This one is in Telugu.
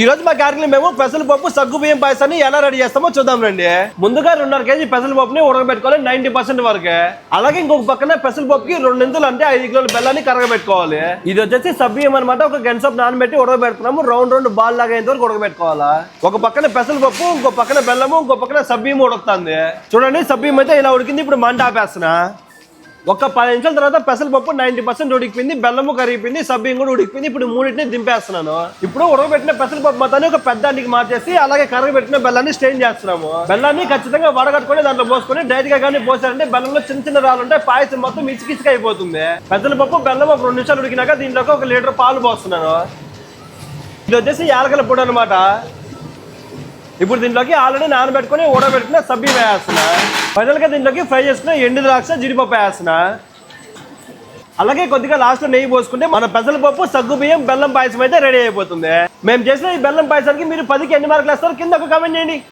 ఈ రోజు మా కార్యక్రమం మేము పెసరపప్పు సగ్గు బియ్యం పాయసాన్ని ఎలా రెడీ చేస్తామో చూద్దాం రండి. ముందుగా రెండున్నర కేజీ పెసరపప్పుని ఉడకబెట్టుకోవాలి నైన్టీ పర్సెంట్ వరకు. అలాగే ఇంకొక పక్కన పెసరపప్పుకి రెండు ఇంతులు అంటే ఐదు కిలోల బెల్లాన్ని కరగబెట్టుకోవాలి. ఇది వచ్చేసి సబ్బియ్యం అనమాట ఒక గెన్సప్ నానబెట్టి ఉడకబెడుతున్నాము. రౌండ్ రౌండ్ బాల్ లాగా అయిన వరకు ఉడకబెట్టుకోవాలా. ఒక పక్కన పెసరపప్పు ఇంకో పక్కన బెల్లము ఇంకో పక్కన సబ్బియ్యం ఉడుకుతుంది. చూడండి సబ్బియ్యం అయితే ఇలా ఉడికింది. ఇప్పుడు మంట ఆపేస్తున్నా. ఒక పది నిమిషాల తర్వాత పెసరపప్పు నైన్టీ పర్సెంట్ ఉడికిపోయింది బెల్లము కరిగిపోయింది సబ్బింగ్ కూడా ఉడికిపోయింది. ఇప్పుడు మూడింటిని దింపేస్తున్నాను. ఇప్పుడు ఉడకబెట్టిన పెసరపప్పు మొత్తాన్ని ఒక పెద్దానికి మార్చేసి అలాగే కరగబెట్టిన బెల్లాన్ని స్టెయిన్ చేస్తున్నాము. బెల్లాన్ని ఖచ్చితంగా వడగట్టుకొని దాంట్లో పోసుకొని డైరెక్ట్గా కానీ పోసారంటే బెల్లంలో చిన్న చిన్న రాళ్ళు ఉంటాయి పాయసం మొత్తం ఇసుకిసుక అయిపోతుంది. పెసరపప్పు బెల్లం ఒక రెండు నిమిషాలు ఉడికినాక దీంట్లోకి ఒక లీటర్ పాలు పోస్తున్నాను. ఇది వచ్చేసి యాలకల పొడి అనమాట ఇప్పుడు దీంట్లోకి ఆల్రెడీ నానబెట్టుకొని ఓడబెట్టుకున్న సబ్బి వేస్తున్నా. ఫైనల్గా దీంట్లోకి ఫ్రై చేసుకున్న ఎండు ద్రాక్ష జీడిపప్పు వేస్తున్నా. అలాగే కొద్దిగా లాస్ట్లో నెయ్యి పోసుకుంటే మన పెసరపప్పు సగ్గు బియ్యం బెల్లం పాయసం అయితే రెడీ అయిపోతుంది. మేము చేసిన ఈ బెల్లం పాయసానికి మీరు పదికి ఎన్ని మార్కులు వేస్తారు కింద ఒక కమెంట్ చేయండి.